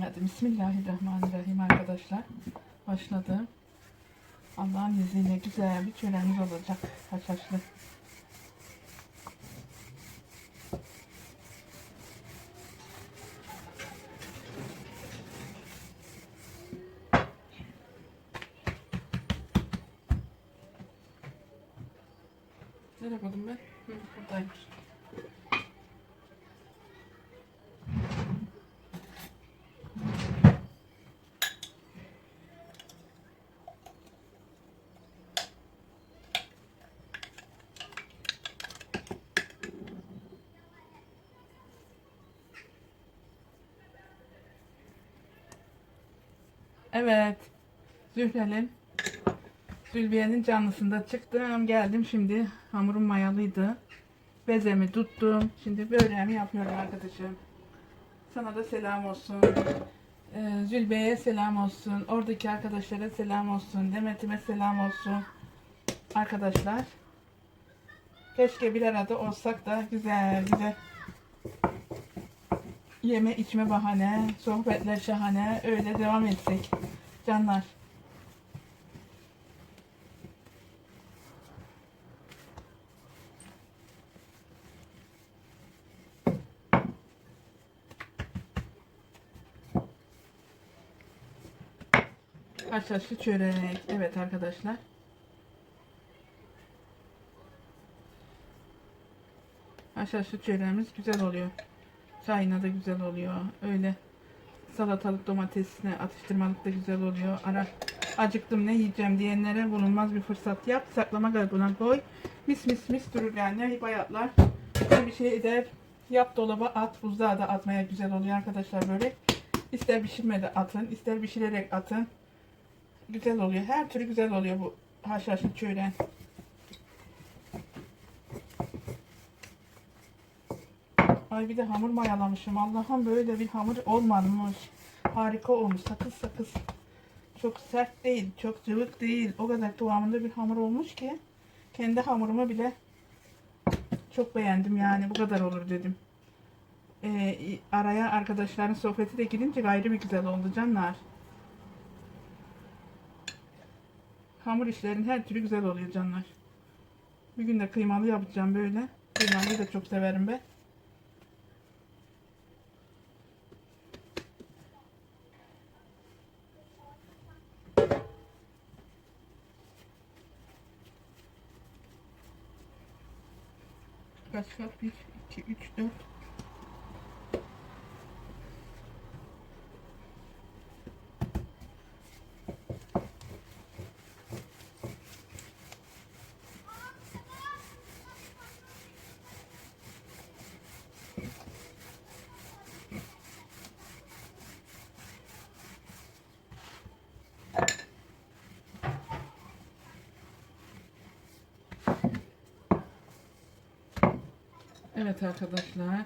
Hadi Bismillahirrahmanirrahim arkadaşlar. Başladı. Allah'ın izniyle güzel bir çöreğimiz olacak. Haşhaşlı. Nereye koydum ben? Hı, buradaymış. Evet. Zühre'nin Zülbiye'nin canlısında çıktım. Geldim şimdi. Hamurum mayalıydı. Bezemi tuttum. Şimdi böreğimi yapıyorum arkadaşım. Sana da selam olsun. Ee, Zülbiye'ye selam olsun. Oradaki arkadaşlara selam olsun. Demet'ime selam olsun. Arkadaşlar. Keşke bir arada olsak da güzel güzel yeme içme bahane, sohbetler şahane, öyle devam etsek. Canlar. Haşhaşlı çörek. Evet arkadaşlar. Haşhaşlı çöreğimiz güzel oluyor. Çayına da güzel oluyor. Öyle salatalık domatesine atıştırmalık da güzel oluyor. Ara acıktım ne yiyeceğim diyenlere bulunmaz bir fırsat yap. Saklama kabına koy. Mis mis mis durur yani. Bayatlar. Ne bir şey eder. Yap dolaba at. Buzluğa da atmaya güzel oluyor arkadaşlar böyle. İster pişirme de atın. ister pişirerek atın. Güzel oluyor. Her türlü güzel oluyor bu haşhaşlı çöreğin. Ay bir de hamur mayalamışım. Allah'ım böyle bir hamur olmamış. Harika olmuş. Sakız sakız. Çok sert değil. Çok cıvık değil. O kadar kıvamında bir hamur olmuş ki. Kendi hamurumu bile çok beğendim yani. Bu kadar olur dedim. Ee, araya arkadaşların sohbeti de girince gayrı bir güzel oldu canlar. Hamur işlerin her türlü güzel oluyor canlar. Bir gün de kıymalı yapacağım böyle. Kıymalıyı da çok severim ben. Var? 1, 2, 3, 4. Evet arkadaşlar.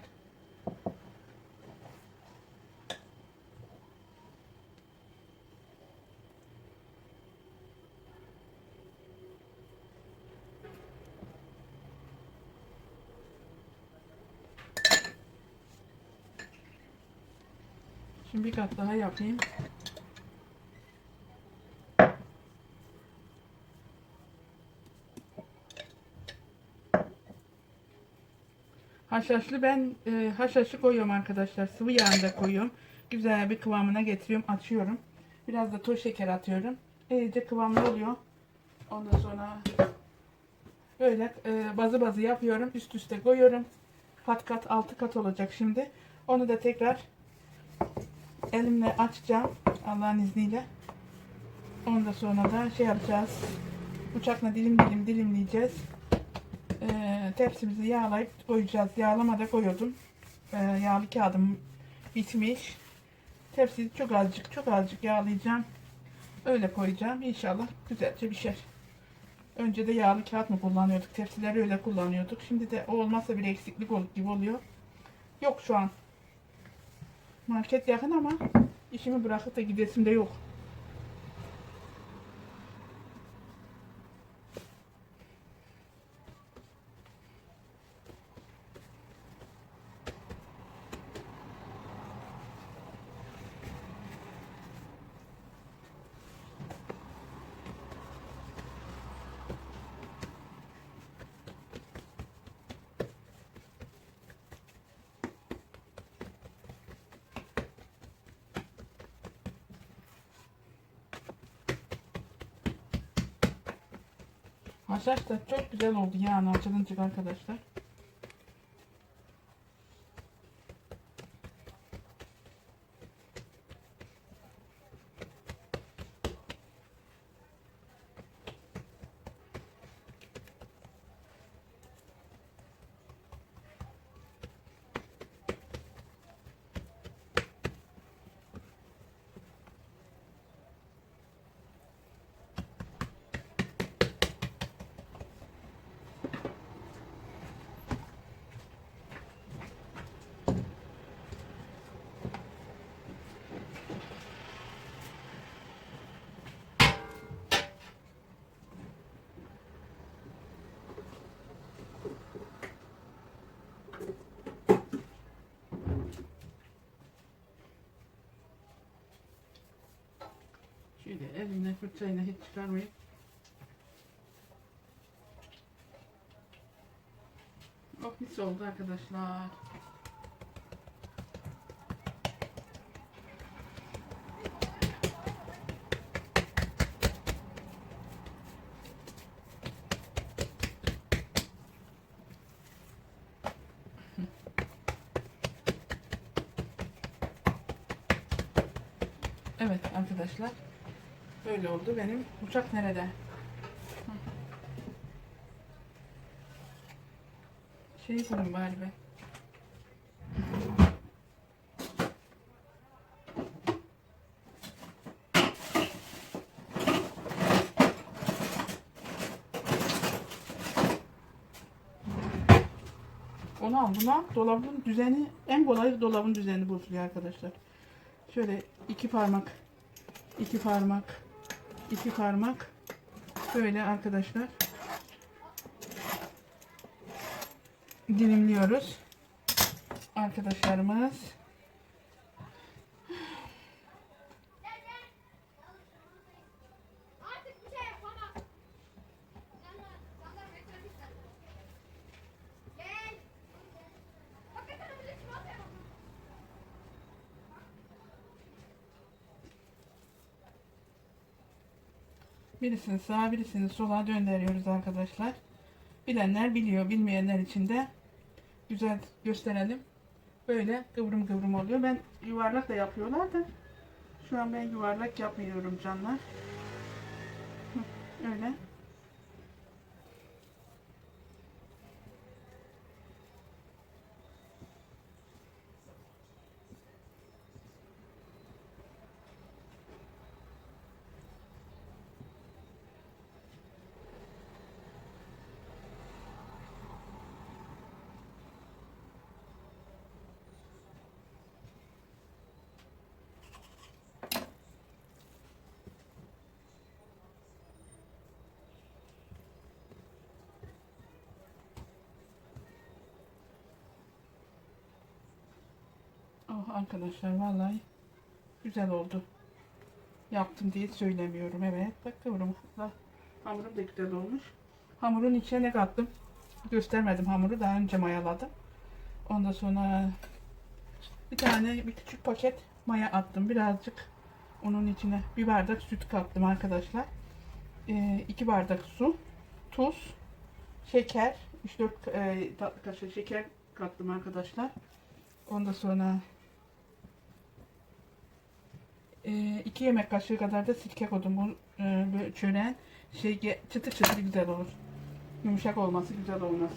Şimdi bir kat daha yapayım. Haşhaşlı ben e, haşhaşı koyuyorum arkadaşlar. Sıvı yağında koyuyorum. Güzel bir kıvamına getiriyorum. Açıyorum. Biraz da toz şeker atıyorum. İyice kıvamlı oluyor. Ondan sonra böyle e, bazı bazı yapıyorum. Üst üste koyuyorum. Kat kat altı kat olacak şimdi. Onu da tekrar elimle açacağım. Allah'ın izniyle. Ondan sonra da şey yapacağız. Bıçakla dilim dilim dilimleyeceğiz. Ee, tepsimizi yağlayıp koyacağız. Yağlamada koyuyordum. Ee, yağlı kağıdım bitmiş. Tepsiyi çok azıcık çok azıcık yağlayacağım. Öyle koyacağım. İnşallah güzelce pişer. Önce de yağlı kağıt mı kullanıyorduk? Tepsileri öyle kullanıyorduk. Şimdi de o olmazsa bir eksiklik ol- gibi oluyor. Yok şu an. Market yakın ama işimi bırakıp da gidesim de yok. Da çok güzel oldu yani açılınca arkadaşlar. Şöyle elimle fırçayla hiç çıkarmayıp Oh mis oldu arkadaşlar. Evet arkadaşlar. Böyle oldu benim. Uçak nerede? Şey buldum bari be. Onu al buna dolabın düzeni en kolay dolabın düzeni bozuluyor arkadaşlar. Şöyle iki parmak iki parmak iki parmak. Böyle arkadaşlar. Dilimliyoruz. Arkadaşlarımız Artık bir şey yapamam. Sana, sana mekanizma. Gel. Hakikaten öyle çikolata yapamam. Birisini sağa birisini sola döndürüyoruz arkadaşlar. Bilenler biliyor bilmeyenler için de güzel gösterelim. Böyle kıvrım kıvrım oluyor. Ben yuvarlak da yapıyorlar da şu an ben yuvarlak yapmıyorum canlar. Öyle arkadaşlar vallahi güzel oldu. Yaptım diye söylemiyorum. Evet bak kıvrımla hamurum da güzel olmuş. Hamurun içine ne kattım? Göstermedim hamuru daha önce mayaladım. Ondan sonra bir tane bir küçük paket maya attım. Birazcık onun içine bir bardak süt kattım arkadaşlar. Ee, iki bardak su, tuz, şeker, 3-4 e, tatlı kaşığı şeker kattım arkadaşlar. Ondan sonra e, yemek kaşığı kadar da sirke koydum. Bu e, çören şey çıtır çıtır güzel olur. Yumuşak olması güzel olmaz.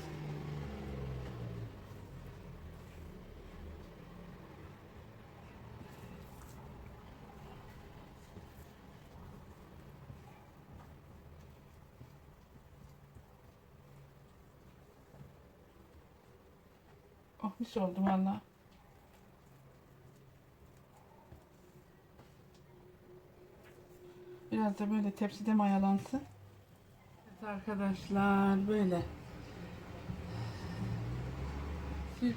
Oh mis oldu valla. Biraz da böyle tepside mayalansın. Evet arkadaşlar böyle. Siz